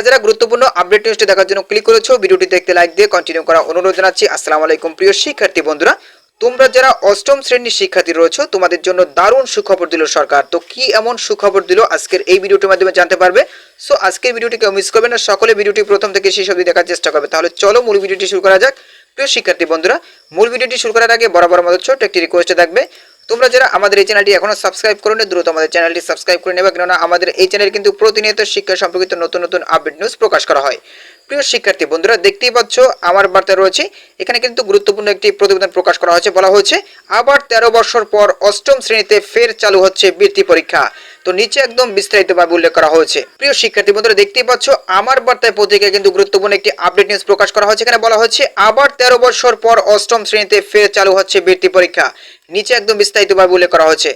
যারা গুরুত্বপূর্ণ আপডেট নিউজটি দেখার জন্য ক্লিক করেছ ভিডিওটি দেখতে লাইক দিয়ে কন্টিনিউ করা অনুরোধ জানাচ্ছি। আসসালামু আলাইকুম, প্রিয় শিক্ষার্থী বন্ধুরা। তোমরা যারা অষ্টম শ্রেণির শিক্ষার্থী রয়েছো, তোমাদের জন্য দারুণ সুখবর দিল সরকার। তো কি এমন সুখবর দিল আজকের এই ভিডিওটির মাধ্যমে জানতে পারবে? সো আজকের ভিডিওটি কেউ মিস করবে না। সকলে ভিডিওটি প্রথম থেকে শেষ অবধি দেখার চেষ্টা করবে। তাহলে চলো মূল ভিডিওটি শুরু করা যাক। প্রিয় শিক্ষার্থী বন্ধুরা, মূল ভিডিওটি শুরু করার আগে বরাবর মতো ছোট্ট একটি রিকোয়েস্ট থাকবে। তোমরা যারা আমাদের এই চ্যানেলটি এখনও সাবস্ক্রাইব করো নি দ্রুত আমাদের চ্যানেলটি সাবস্ক্রাইব করে নেবে। কেননা আমাদের এই চ্যানেল কিন্তু প্রতিনিয়ত শিক্ষা সম্পর্কিত নতুন নতুন আপডেট নিউজ প্রকাশ করা হয়। প্রিয় শিক্ষার্থী বন্ধুরা, দেখতেই পাচ্ছ আমার বার্তা রয়েছে, এখানে কিন্তু গুরুত্বপূর্ণ একটি প্রতিবেদন প্রকাশ করা হয়েছে, বলা হয়েছে, আবার তেরো বছর পর অষ্টম শ্রেণীতে ফের চালু হচ্ছে বৃত্তি পরীক্ষা। তো নিচে একদম বিস্তারিতভাবে উল্লেখ করা হয়েছে। প্রিয় শিক্ষার্থী বন্ধুরা, দেখতেই পাচ্ছ আমার বার্তায় পত্রিকায় কিন্তু গুরুত্বপূর্ণ একটি আপডেট নিউজ প্রকাশ করা হয়েছে, এখানে বলা হচ্ছে আবার তেরো বছর পর অষ্টম শ্রেণীতে ফের চালু হচ্ছে বৃত্তি পরীক্ষা। নিচে একদম বিস্তারিতভাবে উল্লেখ করা হয়েছে।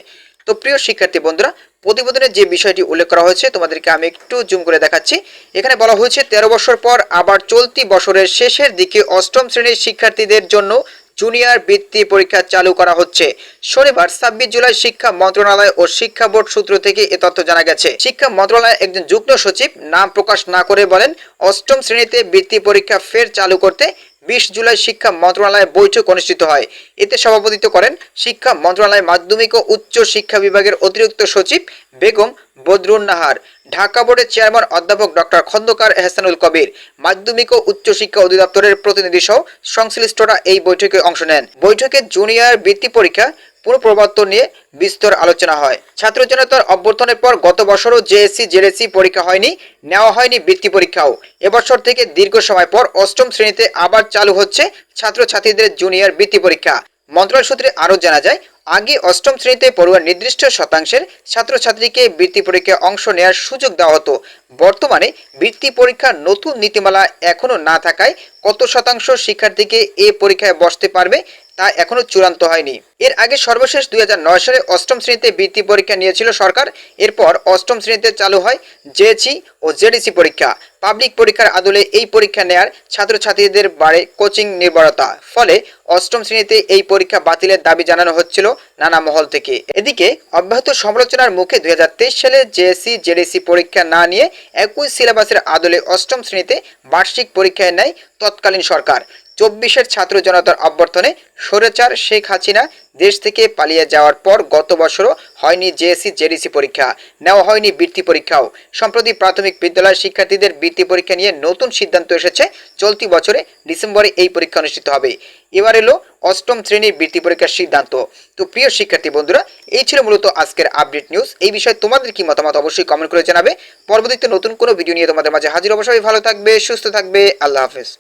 তো প্রিয় শিক্ষার্থী বন্ধুরা, প্রতিবেদনে যে বিষয়টি উল্লেখ করা হয়েছে, তোমাদেরকে আমি একটু জুম করে দেখাচ্ছি। এখানে বলা হয়েছে, তেরো বছর পর আবার চলতি বছরের শেষের দিকে অষ্টম শ্রেণির শিক্ষার্থীদের জন্য জুনিয়র বৃত্তি পরীক্ষা চালু করা হচ্ছে। শনিবার, ছাব্বিশ জুলাই শিক্ষা মন্ত্রণালয় ও শিক্ষা বোর্ড সূত্র থেকে এ তথ্য জানা গেছে। শিক্ষা মন্ত্রণালয়ের একজন যুগ্ম সচিব নাম প্রকাশ না করে বলেন, অষ্টম শ্রেণীতে বৃত্তি পরীক্ষা ফের চালু করতে বিশ জুলাই শিক্ষা মন্ত্রণালয়ে বৈঠক অনুষ্ঠিত হয়। এতে সভাপতিত্ব করেন শিক্ষা মন্ত্রণালয়ের মাধ্যমিক ও উচ্চ শিক্ষা বিভাগের অতিরিক্ত সচিব বেগম বদরুন নাহার, ঢাকা বোর্ডের চেয়ারম্যান অধ্যাপক ডক্টর খন্দকার এহসানুল কবির, মাধ্যমিক ও উচ্চ শিক্ষা অধিদপ্তরের প্রতিনিধি সহ সংশ্লিষ্টরা এই বৈঠকে অংশ নেন। বৈঠকে জুনিয়র বৃত্তি পরীক্ষা পুনঃপ্রবর্তন নিয়ে বিস্তর আলোচনা হয়। ছাত্র জনতার অভ্যর্থনের পর গত বছরও জেএসসি জেএসসি পরীক্ষা হয়নি, নেওয়া হয়নি বৃত্তি পরীক্ষাও। এবছর থেকে দীর্ঘ সময় পর অষ্টম শ্রেণীতে আবার চালু হচ্ছে ছাত্রছাত্রীদের জুনিয়র বৃত্তি পরীক্ষা। মন্ত্রণালয় সূত্রে আরও জানা যায়, আগে অষ্টম শ্রেণীতে পড়ুয়ার নির্দিষ্ট শতাংশের ছাত্রছাত্রীকে বৃত্তি পরীক্ষায় অংশ নেওয়ার সুযোগ দেওয়া হতো। বর্তমানে বৃত্তি পরীক্ষার নতুন নীতিমালা এখনও না থাকায় কত শতাংশ শিক্ষার্থীকে এ পরীক্ষায় বসতে পারবে তা এখনও চূড়ান্ত হয়নি। এর আগে সর্বশেষ দুই সালে অষ্টম শ্রেণীতে বৃত্তি পরীক্ষা নিয়েছিল সরকার। এরপর অষ্টম শ্রেণীতে চালু হয় জেএসি ও জেডিসি পরীক্ষা। পাবলিক পরীক্ষার আদলে এই পরীক্ষা নেয়ার ছাত্রছাত্রীদের বাড়ে কোচিং নির্ভরতা। ফলে অষ্টম শ্রেণীতে এই পরীক্ষা বাতিলের দাবি জানানো হচ্ছিল নানা মহল থেকে। এদিকে অব্যাহত সমালোচনার মুখে দুই হাজার তেইশ সালে জেএসসি জেডিসি পরীক্ষা না নিয়ে একই সিলেবাসের আদলে অষ্টম শ্রেণীতে বার্ষিক পরীক্ষায় নেয় তৎকালীন সরকার। চব্বিশের ছাত্র জনতার অভ্যর্থনে সরেচার শেখ হাসিনা দেশ থেকে পালিয়ে যাওয়ার পর গত বছরও হয়নি জেএসসি, জেডিসি পরীক্ষা। নেওয়া হয়নি বৃত্তি পরীক্ষাও। সম্প্রতি প্রাথমিক বিদ্যালয়ের শিক্ষার্থীদের বৃত্তি পরীক্ষা নিয়ে নতুন সিদ্ধান্ত এসেছে। চলতি বছরে ডিসেম্বরে এই পরীক্ষা অনুষ্ঠিত হবে। এবার এলো অষ্টম শ্রেণির বৃত্তি পরীক্ষার সিদ্ধান্ত। তো প্রিয় শিক্ষার্থী বন্ধুরা, এই ছিল মূলত আজকের আপডেট নিউজ। এই বিষয়ে তোমাদের কি মতামত অবশ্যই কমেন্ট করে জানাবে। পরবর্তীতে নতুন কোনো ভিডিও নিয়ে তোমাদের মাঝে হাজির অবশ্যই ভালো থাকবে, সুস্থ থাকবে। আল্লাহ হাফেজ।